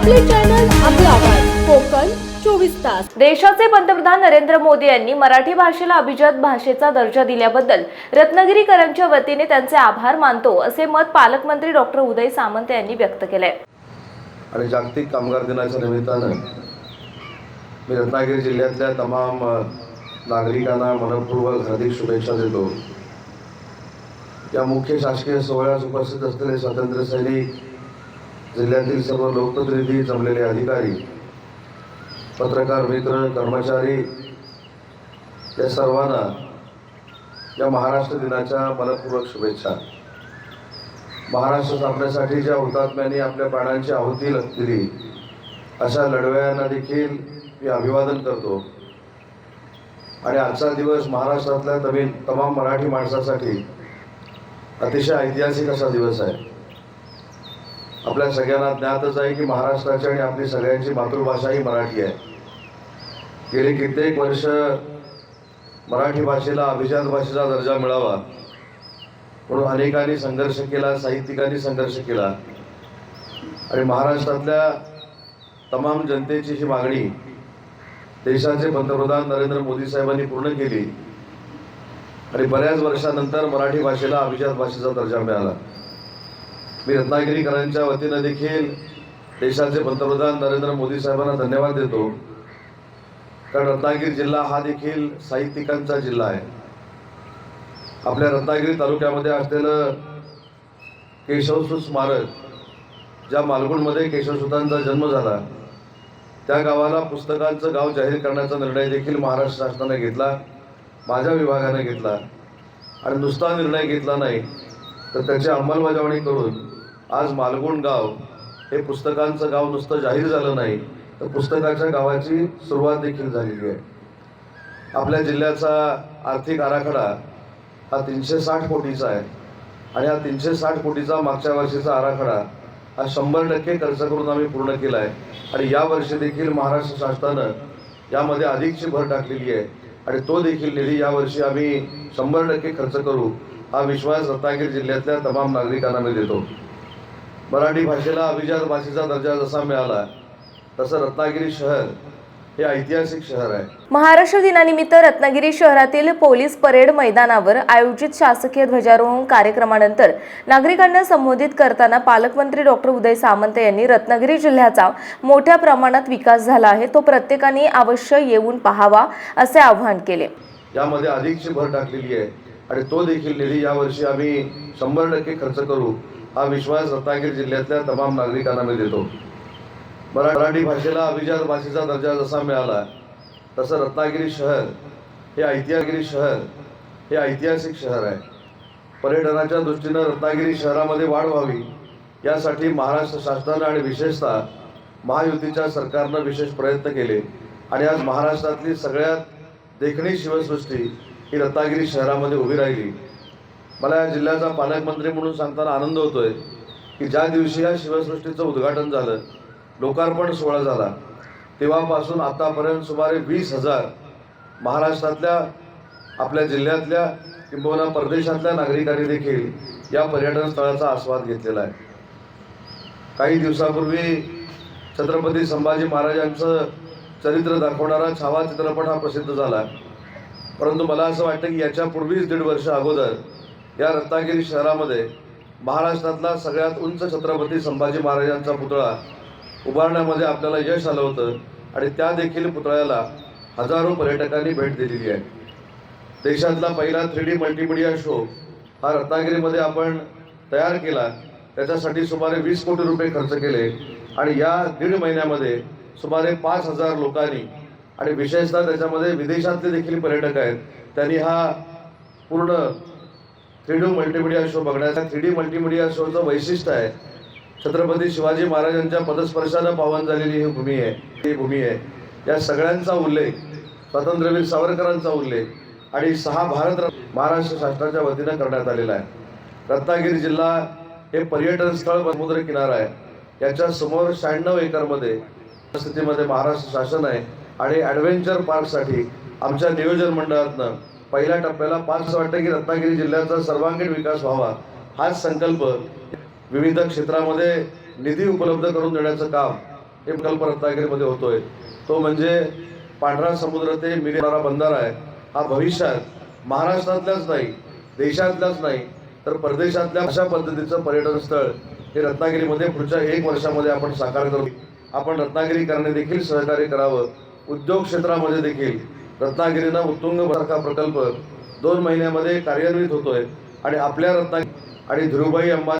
आपले चॅनल आपला आवाज. कोकण चोवीस तास. देशाचे पंतप्रधान नरेंद्र मोदी यांनी मराठी भाषेला अभिजात भाषेचा दर्जा दिल्याबद्दल रत्नागिरीकरांच्या वतीने त्यांचे आभार मानतो असे मत पालकमंत्री डॉक्टर उदय सामंत यांनी व्यक्त केले आणि जागतिक कामगार दिनाच्या निमित्तानं मी रत्नागिरी जिल्ह्यातल्या तमाम नागरिकांना मनपूर्वक हार्दिक शुभेच्छा देतो. या मुख्य शासकीय सोहळ्यास उपस्थित असलेले स्वातंत्र्य सैनिक जिल्ह्यातील सर्व लोकप्रतिनिधी जमलेले अधिकारी पत्रकार मित्र कर्मचारी या सर्वांना या महाराष्ट्र दिनाच्या मनपूर्वक शुभेच्छा. महाराष्ट्र स्थापनेसाठी ज्या हुतात्म्यांनी आपल्या प्राणांची आहुती दिली अशा लढव्यांना देखील मी अभिवादन करतो. आणि आजचा दिवस महाराष्ट्रातल्या तमीन तमाम मराठी माणसासाठी अतिशय ऐतिहासिक असा दिवस आहे. आपल्या सगळ्यांना ज्ञातच आहे की महाराष्ट्राची आणि आपली सगळ्यांची मातृभाषा ही मराठी आहे. गेली कित्येक वर्ष मराठी भाषेला अभिजात भाषेचा दर्जा मिळावा. म्हणून अनेकांनी संघर्ष केला साहित्यिकांनी संघर्ष केला. आणि महाराष्ट्रातल्या तमाम जनतेची ही मागणी देशाचे पंतप्रधान नरेंद्र मोदी साहेबांनी पूर्ण केली. आणि बऱ्याच वर्षानंतर मराठी भाषेला अभिजात भाषेचा दर्जा मिळाला. मी रत्नागिरीकरांच्या वतीनं देखील देशाचे पंतप्रधान नरेंद्र मोदी साहेबांना धन्यवाद देतो. कारण रत्नागिरी जिल्हा हा देखील साहित्यिकांचा जिल्हा आहे. आपल्या रत्नागिरी तालुक्यामध्ये असलेलं केशवसूत स्मारक ज्या मालगुणमध्ये केशवसुतांचा जन्म झाला त्या गावाला पुस्तकांचं गाव जाहीर करण्याचा निर्णय देखील महाराष्ट्र शासनाने घेतला माझ्या विभागाने घेतला. आणि नुसता निर्णय घेतला नाही तर त्याची अंमलबजावणी करून आज मालगुण गाव हे पुस्तकांचं गाव नुसतं जाहीर झालं नाही तर पुस्तकाच्या गावाची सुरुवात देखील झालेली आहे. आपल्या जिल्ह्याचा आर्थिक आराखडा हा तीनशे साठ कोटीचा आहे. आणि हा तीनशे साठ कोटीचा मागच्या वर्षीचा आराखडा हा शंभर टक्के खर्च करून आम्ही पूर्ण केला आहे. आणि या वर्षी देखील महाराष्ट्र शासनानं यामध्ये अधिकची भर टाकलेली आहे. आणि तो देखील निधी यावर्षी आम्ही शंभर टक्के खर्च करू हा विश्वास रत्नागिरी जिल्ह्यातल्या तमाम नागरिकांना मी देतो. मराठी भाषेला अभिजात भाषेचा दर्जा जसा मिळाला तसं रत्नागिरी शहर हे ऐतिहासिक शहर आहे. महाराष्ट्र दिनानिमित्त रत्नागिरी शहरातील पोलीस परेड मैदानावर आयोजित शासकीय ध्वजारोहण कार्यक्रमानंतर नागरिकांना संबोधित करताना पालकमंत्री डॉक्टर उदय सामंत यांनी रत्नागिरी जिल्ह्याचा मोठ्या प्रमाणात विकास झाला आहे तो प्रत्येकाने अवश्य येऊन पाहावा असे आवाहन केले. यामध्ये अधिकची भर टाकलेली आहे आणि तो देखील निधी यावर्षी आम्ही शंभर टक्के खर्च करू हा विश्वास रत्नागिरी जिल्ह्यातल्या तमाम नागरिकांना मी देतो. मराठी भाषेला अभिजात भाषेचा दर्जा जसा मिळाला तसं रत्नागिरी शहर हे ऐतिहासिक शहर हे ऐतिहासिक शहर आहे. पर्यटनाच्या दृष्टीनं रत्नागिरी शहरामध्ये वाढ व्हावी यासाठी महाराष्ट्र शासनानं आणि विशेषतः महायुतीच्या सरकारनं विशेष प्रयत्न केले. आणि आज महाराष्ट्रातली सगळ्यात देखणी शिवसृष्टी ही रत्नागिरी शहरामध्ये उभी राहिली. मला या जिल्ह्याचा पालकमंत्री म्हणून सांगताना आनंद होतोय की ज्या दिवशी या शिवसृष्टीचं उद्घाटन झालं लोकार्पण सोहळा झाला तेव्हापासून आतापर्यंत सुमारे वीस हजार महाराष्ट्रातल्या आपल्या जिल्ह्यातल्या किंबहुना परदेशातल्या नागरिकांनी देखील या पर्यटन स्थळाचा आस्वाद घेतलेला आहे. काही दिवसापूर्वी छत्रपती संभाजी महाराजांचं चरित्र दाखवणारा छावा चित्रपट हा प्रसिद्ध झाला. परंतु मला असं वाटतं की याच्या पूर्वीच दीड वर्ष अगोदर या रत्नागिरी शहरामध्ये महाराष्ट्रातला सगळ्यात उंच छत्रपती संभाजी महाराजांचा पुतळा उभारण्यामध्ये आपल्याला यश आलं होतं आणि त्या देखील पुतळ्याला हजारो पर्यटकांनी भेट दिलेली आहे. देशातला पहिला थ्री डी मल्टीमीडिया शो हा रत्नागिरीमध्ये आपण तयार केला. त्याच्यासाठी सुमारे वीस कोटी रुपये खर्च केले आणि या दीड महिन्यामध्ये सुमारे पाच हजार लोकांनी आणि विशेषतः त्याच्यामध्ये विदेशातले देखील पर्यटक आहेत त्यांनी हा पूर्ण थ्री डी मल्टीमीडिया शो बघण्याचा थ्री डी मल्टीमीडिया शोचं वैशिष्ट्य आहे. छत्रपती शिवाजी महाराजांच्या पदस्पर्शानं पावन झालेली ही भूमी आहे. ही भूमी आहे. या सगळ्यांचा उल्लेख स्वातंत्र्यवीर सावरकरांचा उल्लेख आणि सहा भारत महाराष्ट्र शासनाच्या वतीनं करण्यात आलेला आहे. रत्नागिरी जिल्हा हे पर्यटन स्थळ समुद्र किनारा आहे. याच्या समोर शहाण्णव एकरमध्ये स्थितीमध्ये महाराष्ट्र शासन आहे आणि ॲडव्हेंचर पार्कसाठी आमच्या नियोजन मंडळातनं पहिल्या टप्प्याला पाच असं वाटतं की रत्नागिरी जिल्ह्याचा सर्वांगीण विकास व्हावा. हाच संकल्प विविध क्षेत्रामध्ये निधी उपलब्ध करून देण्याचं काम हे प्रकल्प रत्नागिरीमध्ये होतोय. तो म्हणजे पांढरा समुद्र ते मिरेणारा बंधारा आहे. हा भविष्यात महाराष्ट्रातल्याच नाही देशातल्याच नाही तर परदेशातल्या अशा पद्धतीचं पर्यटन स्थळ हे रत्नागिरीमध्ये पुढच्या एक वर्षामध्ये आपण साकार करू. आपण रत्नागिरीकरांनी देखील सहकार्य करावं. उद्योग क्षेत्रामध्ये देखील रत्नागिरीनं उत्तुंग सारखा प्रकल्प दोन महिन्यामध्ये कार्यान्वित होतोय. आणि आपल्या रत्नागिरी आणि धीरुभाई अंबानी